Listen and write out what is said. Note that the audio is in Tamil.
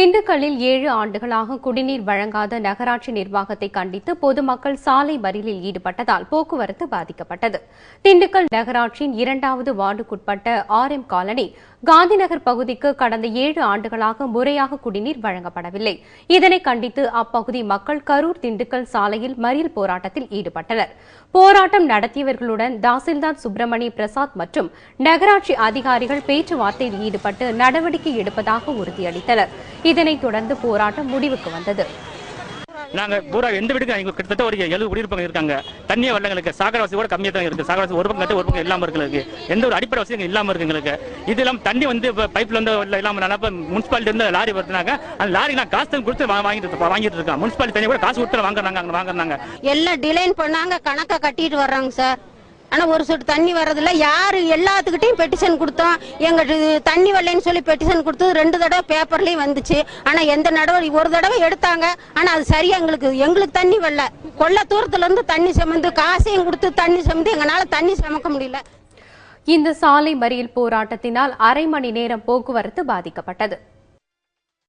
திண்டுக்கல்லில் ஏழு ஆண்டுகளாக குடிநீர் வழங்காத நகராட்சி நிர்வாகத்தை கண்டித்து பொதுமக்கள் சாலை மறியலில் ஈடுபட்டதால் போக்குவரத்து பாதிக்கப்பட்டது. திண்டுக்கல் நகராட்சியின் இரண்டாவது வார்டுக்குட்பட்ட ஆர் எம் காலனி காந்திநகர் பகுதிக்கு கடந்த ஏழு ஆண்டுகளாக முறையாக குடிநீர் வழங்கப்படவில்லை. இதனை கண்டித்து அப்பகுதி மக்கள் கரூர் திண்டுக்கல் சாலையில் மறியல் போராட்டத்தில் ஈடுபட்டனர். போராட்டம் நடத்தியவர்களுடன் தாசில்தார் சுப்பிரமணிய பிரசாத் மற்றும் நகராட்சி அதிகாரிகள் பேச்சுவார்த்தையில் ஈடுபட்டு நடவடிக்கை எடுப்பதாக உறுதியளித்தனர். இதனைத் தொடர்ந்து போராட்டம் முடிவுக்கு வந்தது. நாங்க பூரா எந்த வீட்டுக்கு எங்க கிட்டத்தட்ட ஒரு எழுபது குடியிருப்பவங்க இருக்காங்க. தண்ணியே வரல எங்களுக்கு. சாக்கடை வசதி கூட கம்மியா தான் இருக்கு. சாக்கடை வசதி ஒரு பக்கம் கட்டு ஒரு பக்கம் இல்லாம இருக்கு எங்களுக்கு. எந்த ஒரு அடிப்படை வசதி இங்க இல்லாம இருக்கு எங்களுக்கு. இது இல்லாம தண்ணி வந்து இப்ப பைப்ல வந்து இல்ல இல்லாம நான் இப்ப முனிசிபாலிட்டி இருந்து லாரி வருதுனாங்க அந்த லாரி நான் காசு தான் கொடுத்து வாங்கிட்டு வாங்கிட்டு இருக்கேன் முனிசிபாலிட்டி தண்ணி கூட காசு கொடுத்து வாங்குறாங்க அங்க வாங்குறாங்க. எல்லாம் டிலைன் பண்ணாங்க கணக்கை கட்டிட்டு வர்றாங்க சார். ஆனா ஒரு சொட்டு தண்ணி வர்றதில்ல. யாரு எல்லாத்துக்கிட்டையும் பெட்டிஷன் கொடுத்தோம். எங்க தண்ணி வரலைன்னு சொல்லி பெட்டிஷன் கொடுத்தது ரெண்டு தடவை பேப்பர்லயும் வந்துச்சு. ஆனா எந்த நடவடிக்கை ஒரு தடவை எடுத்தாங்க. ஆனா அது சரியா எங்களுக்கு எங்களுக்கு தண்ணி வரல. கொள்ள தூரத்துல இருந்து தண்ணி சுமந்து காசையும் கொடுத்து தண்ணி சுமந்து எங்களால தண்ணி சுமக்க முடியல. இந்த சாலை மறியல் போராட்டத்தினால் அரை மணி நேரம் போக்குவரத்து பாதிக்கப்பட்டது.